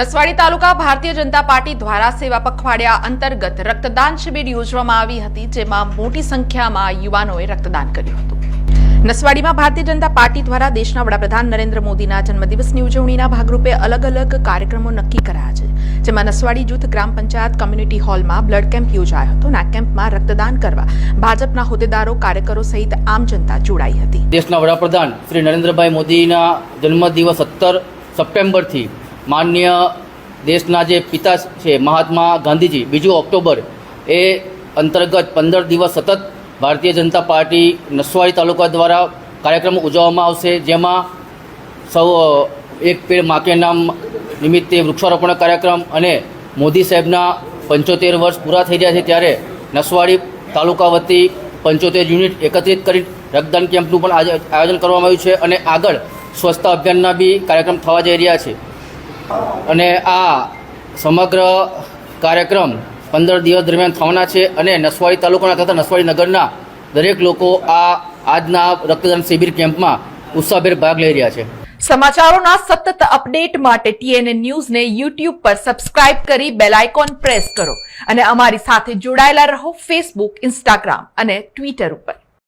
નસવાડી તાલુકા Bharatiya Janata party દ્વારા સેવા પખવાડિયા અંતર્ગત રક્તદાન શિબિર યોજવામાં આવી હતી, જેમાં મોટી સંખ્યામાં યુવાનોએ રક્તદાન કર્યું હતું. નસવાડીમાં ભારતીય જનતા પાર્ટી દ્વારા દેશના વડાપ્રધાન નરેન્દ્ર મોદીના જન્મદિવસની ઉજવણીના ભાગરૂપે અલગ અલગ કાર્યક્રમો નક્કી કરાયા છે. જેમાં નસવાડી જૂથ, ગ્રામ પંચાયત કમ્યુનિટી હોલમાં બ્લડ કેમ્પ યોજાયો હતો આ કેમ્પમાં રક્તદાન કરવા ભાજપના હોદ્દેદારો, કાર્યકરો સહિત આમ જનતા જોડાઈ હતી. દેશના વડાપ્રધાન શ્રી નરેન્દ્રભાઈ મોદીના જન્મદિવસ સત્તર સપ્ટેમ્બરથી માન્ય દેશના જે પિતા છે, મહાત્મા ગાંધીજી, બીજું ઓક્ટોબર એ અંતર્ગત પંદર દિવસ સતત ભારતીય જનતા પાર્ટી નસવાડી તાલુકા દ્વારા કાર્યક્રમ ઉજવવામાં આવશે, જેમાં સૌ એક પેડ મા નામ નિમિત્તે વૃક્ષારોપણ કાર્યક્રમ અને મોદી સાહેબના પંચોતેર વર્ષ પૂરા થઈ રહ્યા છે, ત્યારે નસવાડી તાલુકા વતી પંચોતેર યુનિટ એકત્રિત કરી રક્તદાન કેમ્પનું પણ આયોજન કરવામાં આવ્યું છે અને આગળ સ્વચ્છતા અભિયાનના બી કાર્યક્રમ થવા જઈ રહ્યા છે. અને આ સમગ્ર કાર્યક્રમ પંદર દિવસ દરમિયાન થવાના છે અને નસવાડી તાલુકાના તથા નસવાડી નગરના દરેક લોકો આ આજના રક્તદાન શિબિર કેમ્પમાં ઉત્સાહભેર ભાગ લઈ રહ્યા છે. સમાચારોના સતત અપડેટ માટે ટીએનએ ન્યૂઝને યુટ્યુબ પર સબસ્ક્રાઇબ કરી બેલ આઇકોન પ્રેસ કરો અને અમારી સાથે જોડાયેલા રહો ફેસબુક, ઇન્સ્ટાગ્રામ અને ટ્વિટર ઉપર.